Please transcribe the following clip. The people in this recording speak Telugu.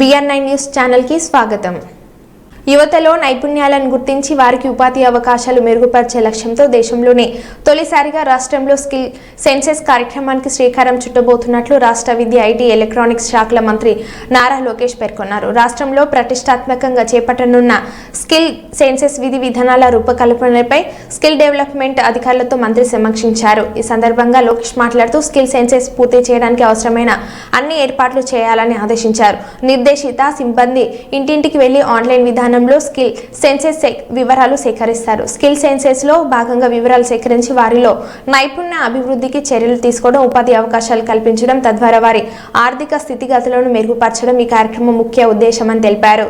బిఆర్ నైన్ న్యూస్ ఛానల్కి స్వాగతం. యువతలో నైపుణ్యాలను గుర్తించి వారికి ఉపాధి అవకాశాలు మెరుగుపరిచే లక్ష్యంతో దేశంలోనే తొలిసారిగా రాష్ట్రంలో స్కిల్ సెన్సెస్ కార్యక్రమానికి శ్రీకారం చుట్టబోతున్నట్లు రాష్ట్ర విద్య ఐటీ ఎలక్ట్రానిక్స్ శాఖల మంత్రి నారా లోకేష్ పేర్కొన్నారు. రాష్ట్రంలో ప్రతిష్టాత్మకంగా చేపట్టనున్న స్కిల్ సెన్సెస్ విధి విధానాల రూపకల్పనపై స్కిల్ డెవలప్మెంట్ అధికారులతో మంత్రి సమీక్షించారు. ఈ సందర్భంగా లోకేష్ మాట్లాడుతూ స్కిల్ సెన్సెస్ పూర్తి చేయడానికి అవసరమైన అన్ని ఏర్పాట్లు చేయాలని ఆదేశించారు. నిర్దేశిత సిబ్బంది ఇంటింటికి వెళ్ళి ఆన్లైన్ విధానం విధానంలో స్కిల్ సెన్సెస్ వివరాలు సేకరిస్తారు. స్కిల్ సెన్సెస్లో భాగంగా వివరాలు సేకరించి వారిలో నైపుణ్య అభివృద్ధికి చర్యలు తీసుకోవడం ఉపాధి అవకాశాలు కల్పించడం తద్వారా వారి ఆర్థిక స్థితిగతులను మెరుగుపరచడం ఈ కార్యక్రమం ముఖ్య ఉద్దేశమని తెలిపారు.